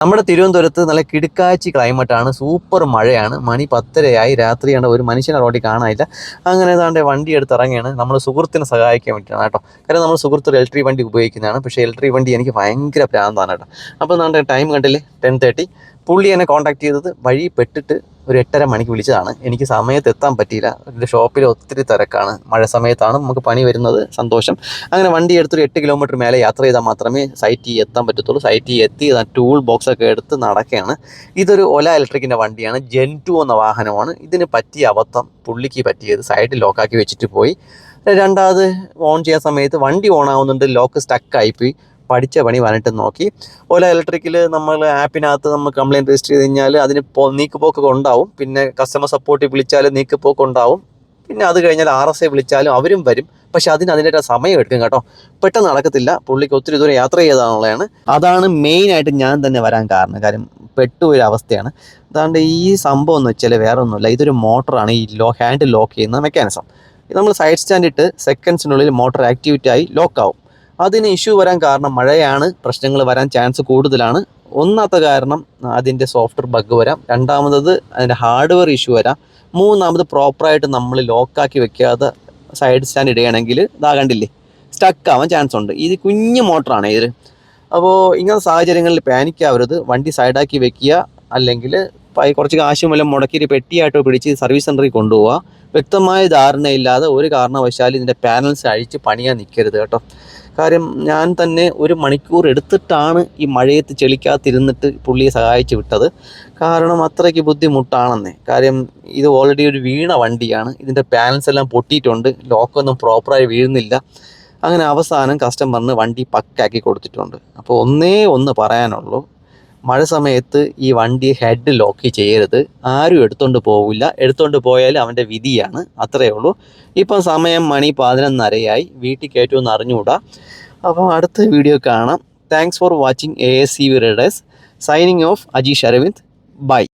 നമ്മുടെ തിരുവനന്തപുരത്ത് നല്ല കിടുക്കാച്ചി ക്ലൈമറ്റാണ് സൂപ്പർ മഴയാണ്. മണി പത്തരയായി. രാത്രിയാണ് ഒരു മനുഷ്യനെ റോഡിൽ കാണാനില്ല. അങ്ങനെ ഏതാണ്ട് വണ്ടി എടുത്ത് ഇറങ്ങിയാണ്. നമ്മൾ സുഹൃത്തിനെ സഹായിക്കാൻ വേണ്ടിയിട്ടാണ് കേട്ടോ. കാരണം നമ്മൾ സുഹൃത്ത് ഇലക്ട്രിക് വണ്ടി ഉപയോഗിക്കുന്നതാണ്. പക്ഷേ ഇലക്ട്രിക് വണ്ടി എനിക്ക് ഭയങ്കര പ്രാന്താണ് കേട്ടോ. അപ്പോൾ നമ്മുടെ ടൈം കണ്ടില്ലേ? ടെൻ തേർട്ടി പുള്ളി എന്നെ കോൺടാക്ട് ചെയ്തത് വഴി പെട്ടിട്ട് ഒരു എട്ടര മണിക്ക് വിളിച്ചതാണ്. എനിക്ക് സമയത്ത് എത്താൻ പറ്റിയില്ല. എന്റെ ഷോപ്പിൽ ഒത്തിരി തിരക്കാണ്. മഴ സമയത്താണ് നമുക്ക് പണി വരുന്നത്. സന്തോഷം. അങ്ങനെ വണ്ടി എടുത്തൊരു എട്ട് കിലോമീറ്റർ മേലെ യാത്ര ചെയ്താൽ മാത്രമേ സൈറ്റിൽ എത്താൻ പറ്റത്തുള്ളൂ. സൈറ്റിൽ എത്തി ടൂൾ ബോക്സൊക്കെ എടുത്ത് നടക്കുകയാണ്. ഇതൊരു ഒല ഇലക്ട്രിക്കിന്റെ വണ്ടിയാണ്. ജെൻ ടു എന്ന വാഹനമാണ്. ഇതിന് പറ്റിയ അബദ്ധം പുള്ളിക്ക് പറ്റിയത് സൈഡിൽ ലോക്കാക്കി വെച്ചിട്ട് പോയി. രണ്ടാമത് ഓൺ ചെയ്യാൻ സമയത്ത് വണ്ടി ഓൺ ആവുന്നുണ്ട്. ലോക്ക് സ്റ്റക്കായിപ്പോയി പഠിച്ച പണി വന്നിട്ട് നോക്കി. ഓല ഇലക്ട്രിക്കിൽ നമ്മൾ ആപ്പിനകത്ത് നമ്മൾ കംപ്ലയിന്റ് രജിസ്റ്റർ ചെയ്ത് കഴിഞ്ഞാൽ അതിന് നീക്കുപോക്കൊക്കെ ഉണ്ടാവും. പിന്നെ കസ്റ്റമർ സപ്പോർട്ടിൽ വിളിച്ചാൽ നീക്കുപോക്ക് ഉണ്ടാവും. പിന്നെ അത് കഴിഞ്ഞാൽ ആർ എസ് ഐ വിളിച്ചാലും അവരും വരും. പക്ഷെ അതിന് അതിന്റെ സമയം എടുക്കും കേട്ടോ. പെട്ടെന്ന് നടക്കത്തില്ല. പുള്ളിക്ക് ഒത്തിരി ദൂരം യാത്ര ചെയ്താണുള്ളതാണ് അതാണ് മെയിനായിട്ട് ഞാൻ തന്നെ വരാൻ കാരണം. കാര്യം പെട്ടുപോയൊരു അവസ്ഥയാണ്. അതാണ്ട് ഈ സംഭവം എന്ന് വെച്ചാൽ വേറെ ഒന്നുമില്ല ഇതൊരു മോട്ടറാണ് ഈ ലോ ഹാൻഡ് ലോക്ക് ചെയ്യുന്ന മെക്കാനിസം നമ്മൾ സൈഡ് സ്റ്റാൻഡ് ഇട്ട് സെക്കൻഡ്സിനുള്ളിൽ മോട്ടർ ആക്ടിവിറ്റി ആയി ലോക്ക് ആവും. അതിന് ഇഷ്യൂ വരാൻ കാരണം മഴയാണ് പ്രശ്നങ്ങൾ വരാൻ ചാൻസ് കൂടുതലാണ്. ഒന്നാമത്തെ കാരണം അതിന്റെ സോഫ്റ്റ്വെയർ ബഗ് വരാം. രണ്ടാമത് അതിന്റെ ഹാർഡ്വെയർ ഇഷ്യൂ വരാം. മൂന്നാമത് പ്രോപ്പറായിട്ട് നമ്മൾ ലോക്കാക്കി വെക്കാതെ സൈഡ് സ്റ്റാൻഡ് ഇടുകയാണെങ്കിൽ ഇതാകണ്ടില്ലേ സ്റ്റക്ക് ആവാൻ ചാൻസ് ഉണ്ട്. ഇത് കുഞ്ഞു മോട്ടറാണ് ഇത്. അപ്പോൾ ഇങ്ങനത്തെ സാഹചര്യങ്ങളിൽ പാനിക്കാവരുത് വണ്ടി സൈഡാക്കി വെക്കുക അല്ലെങ്കിൽ കുറച്ച് കാശ് മൂലം മുടക്കി പെട്ടിയായിട്ടോ പിടിച്ച് സർവീസ് സെന്ററിൽ കൊണ്ടുപോവുക. വ്യക്തമായ ധാരണയില്ലാതെ ഒരു കാരണവശാലും ഇതിന്റെ പാനൽസ് അഴിച്ച് പണിയാൻ നിൽക്കരുത് കേട്ടോ. കാര്യം ഞാൻ തന്നെ ഒരു മണിക്കൂർ എടുത്തിട്ടാണ് ഈ മഴയത്ത് ചെളിക്കാത്തിരുന്നിട്ട് പുള്ളിയെ സഹായിച്ചു വിട്ടത്. കാരണം അത്രയ്ക്ക് ബുദ്ധിമുട്ടാണെന്നേ. കാര്യം ഇത് ഓൾറെഡി ഒരു വീണ വണ്ടിയാണ്. ഇതിന്റെ പാനൽസ് എല്ലാം പൊട്ടിയിട്ടുണ്ട്. ലോക്കൊന്നും പ്രോപ്പറായി വീഴുന്നില്ല. അങ്ങനെ അവസാനം കസ്റ്റമറിന് വണ്ടി പക്കാക്കി കൊടുത്തിട്ടുണ്ട്. അപ്പോൾ ഒന്നേ ഒന്ന് പറയാനുള്ളൂ. മഴ സമയത്ത് ഈ വണ്ടി ഹെഡ് ലോക്ക് ചെയ്യരുത്. ആരും എടുത്തോണ്ട് പോവില്ല. എടുത്തോണ്ട് പോയാൽ അവന്റെ വിധിയാണ്. അത്രയേ ഉള്ളൂ. ഇപ്പം സമയം മണി പതിനൊന്നരയായി. വീട്ടിൽ കയറ്റുമെന്ന് അറിഞ്ഞുകൂടാ. അപ്പോൾ അടുത്ത വീഡിയോ കാണാം. Thanks for watching A S C V riders signing off Ajeesh Aravind bye